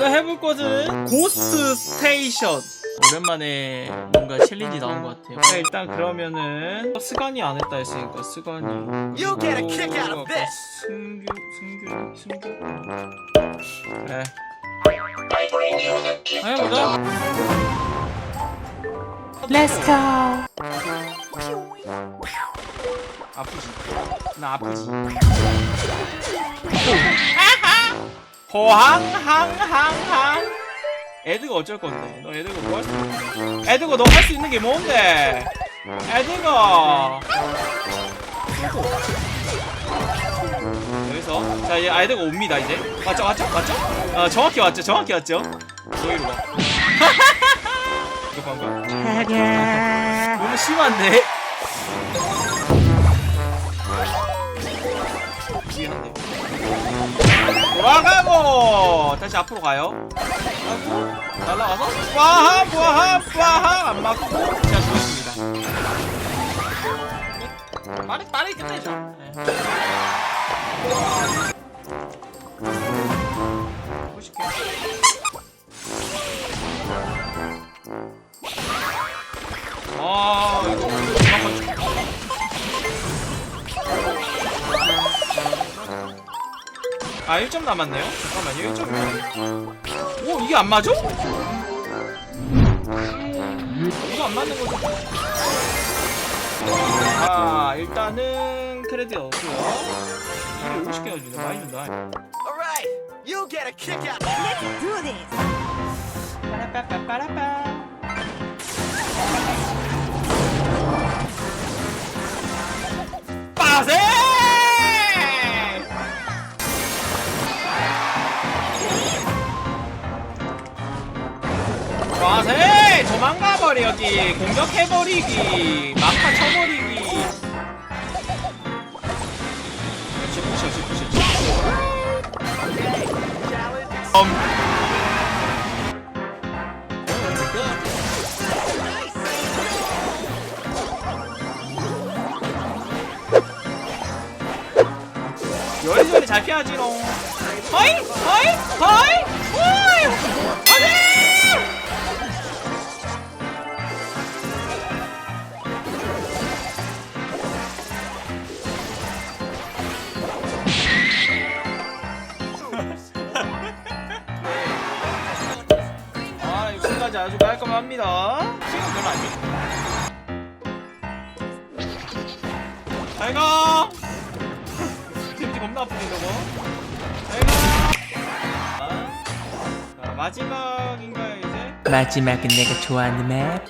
오늘 해볼 것은 고스트 스테이션 오랜만에 뭔가 챌린지 나온 것 같아요. 자, 일단 그러면은 스간이 안 했다 했으니까 스간이 You'll get a kick out of 어, this. 승규 승규 승규. 그래 해보자. Let's go. 아프지. 나 아프지 호항항항항. 에드가 어쩔 건데? 너 에드가 뭐 할 수 있는데 에드가 너 할 수 있는 게 뭔데? 에드가. 여기서. 자 이제 에드가 옵니다 이제. 맞죠 맞죠? 맞죠? 어 정확히 맞죠? 정확히 맞죠? 저기로 가. 이거 방금 너무 심한데 돌아가고 다시 앞으로 가요. 날라가서 와함 와함 와함! 안 맞고 제가 죽었습니다. 끝. 빠르 빠르게 끝내죠 네. 보실게요 아 1점 남았네요 잠깐만요 1점 오 이게 안 맞아? 이거 안 맞는 거죠? 아 일단은 크레딧 얻고요 이게 50개가 주네 많이 준다. You'll get a kick out. Let's do this. 빠라빠빠빠라빠 빠세! 도망가버리기. 공격해버리기. 막타 쳐버리기. 그렇지 푸시 푸시 푸시 음. 요리조리 잘 피하지롱. 허이 허이 허이. 허이 안돼 아주 깔끔합니다. 지금 별로 안 돼. 잘가! 데미지 겁나 아프네 저거. 잘 가! 자 마지막인가요 이제? 마지막은 내가 좋아하는 맵.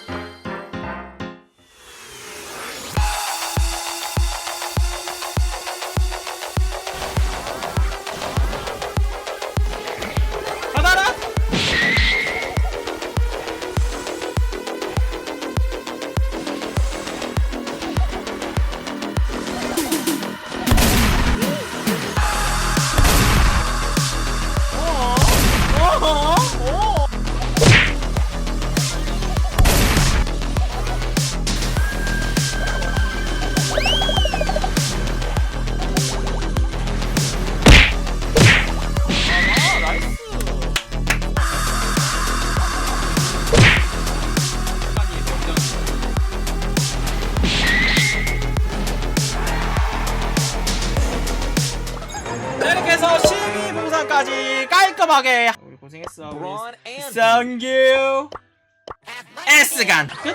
12분상까지 깔끔하게. 우리 고생했어 우리 성규 S간 끝